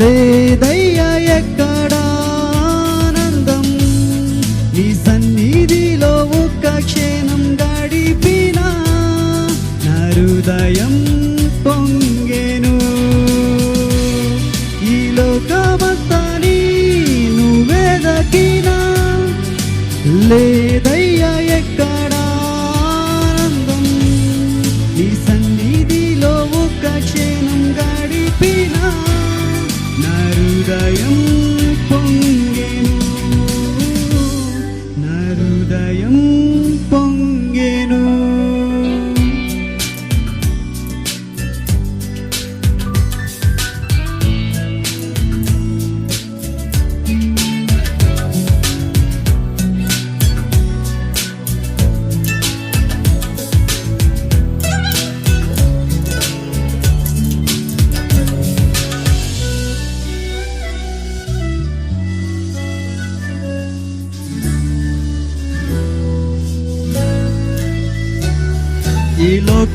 లేదయ్యా ఎక్కడ ఆనందం? నీ సన్నిధిలో ఒక్క క్షణం గడిపినా నా హృదయం పొంగెను. ఈ లోకమంతా నీను లే హృదయం పొంగెను నా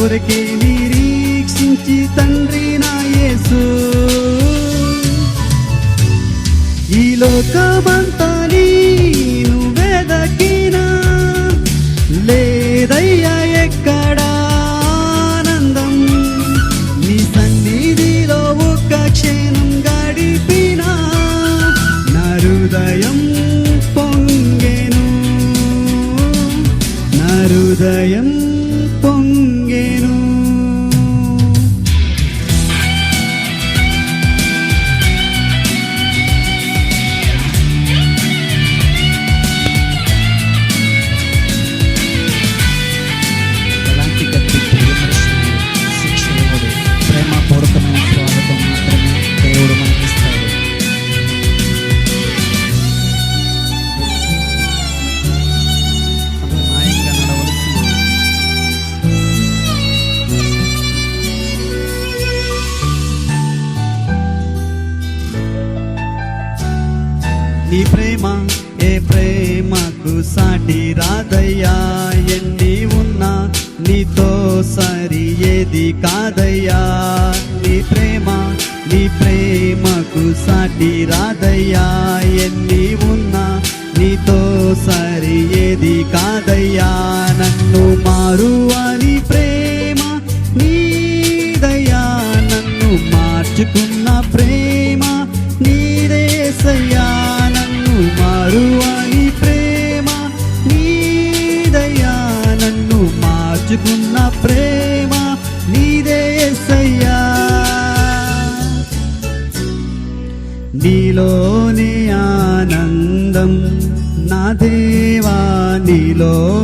కొరకే నిరీక్షించి తండ్రి నా యేసు. ఈ లోకమంతా నీను వెదకినా కాదయ్యా ఎన్ని ఉన్నా నీతో సరి ఏది కాదయ్యా. నన్ను మారు అని ప్రేమ నీదయ్యా నన్ను మార్చుకున్న ప్రేమ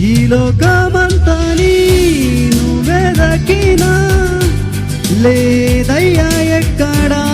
ఈ లోకమంతా నువ్వెదకినా లేదయ్యా ఎక్కడా?